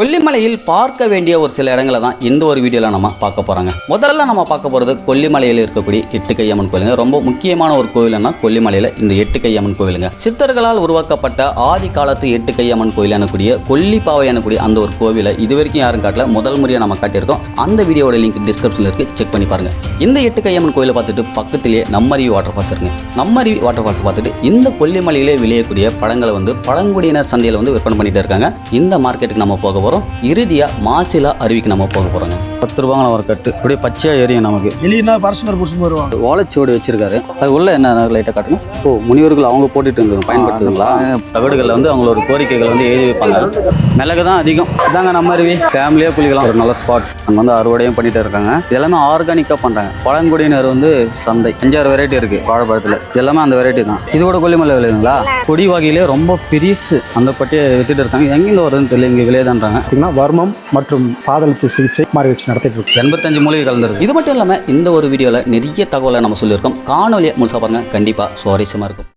கொல்லிமலையில் பார்க்க வேண்டிய ஒரு சில இடங்களை தான் இந்த ஒரு வீடியோவில் நம்ம பார்க்க போகிறாங்க முதல்ல நம்ம பார்க்க போகிறது கொல்லிமலையில் இருக்கக்கூடிய எட்டுக்கையம்மன் கோயிலுங்க. ரொம்ப முக்கியமான ஒரு கோயில்னா கொல்லிமலையில் இந்த எட்டுக்கையம்மன் கோயிலுங்க. சித்தர்களால் உருவாக்கப்பட்ட ஆதி காலத்து எட்டுக்கையம்மன் கோயில் எனக்கூடிய கொல்லிப்பாவை எனக்கூடிய அந்த ஒரு கோவிலை இது வரைக்கும் யாரும் காட்டல. முதல் முறையாக நம்ம காட்டியிருக்கோம். அந்த வீடியோட லிங்க் டிஸ்கிரிப்ஷனில் இருக்குது செக் பண்ணி பாருங்க. இந்த எட்டுக்கையம்மன் கோயிலை பார்த்துட்டு பக்கத்திலேயே நம்மருவி வாட்டர் ஃபால்ஸ் இருக்குங்க. நம்மருவி வாட்டர் ஃபால்ஸ் பார்த்துட்டு இந்த கொல்லிமலையிலே விளையக்கூடிய பழங்களை வந்து பழங்குடியினர் சந்தையில் வந்து விற்பனை பண்ணிட்டு இருக்காங்க. இந்த மார்க்கெட்டுக்கு நம்ம போக வரும். இறுதியாக மாசிலா அருவிக்கு நம்ம போக போகிறோங்க பத்து ரூபாங்களா ஒரு கட்டு. அப்படியே பச்சையாக எரியும் நமக்கு. எலினா பரசுமர் புடிச்சு வருவாங்க. ஓலைச்சுவடி வச்சிருக்காரு. அது உள்ள என்ன லைட்டாக காட்டுங்க ஓ முனிவர்கள் அவங்க போட்டுட்டு இருந்தது. பயன்படுத்துதுங்களா? தகடுகளில் வந்து அவங்களோட கோரிக்கைகளை வந்து எழுதி வைப்பாங்க. மிளகு தான் அதிகம். இதாங்க நம்ம அருவி. ஃபேமிலியாக குளிக்கலாம். ஒரு நல்ல ஸ்பாட் அங்கே வந்து அறுவடையும் பண்ணிட்டு இருக்காங்க. இது எல்லாமே ஆர்கானிக்காக பண்ணுறாங்க பழங்குடியினர் வந்து சந்தை. அஞ்சாறு வெரைட்டி இருக்குது வாழைப்பழத்தில். இது எல்லாமே அந்த வெரைட்டி தான். இது கூட கொல்லிமலை விளையுதுங்களா? கொடி வகையிலே ரொம்ப பெரிசு. அந்த பட்டியை வித்துட்டு இருக்காங்க. எங்கேருந்து வருதுன்னு தெரியல இங்கே விளையதான்றாங்க. வர்மம் மற்றும் பாதளத்து சிகிச்சை மாதிரி வச்சு நடத்திட்டு இருக்கு எண்பத்தஞ்சு மூலிகை கலந்துருக்கு இது மட்டும் இல்லாமல் இந்த ஒரு வீடியோவில் நிறைய தகவலை நம்ம சொல்லியிருக்கோம். காணொலியை முழுசாக பாருங்க. கண்டிப்பாக சுவாரஸ்யமாக இருக்கும்.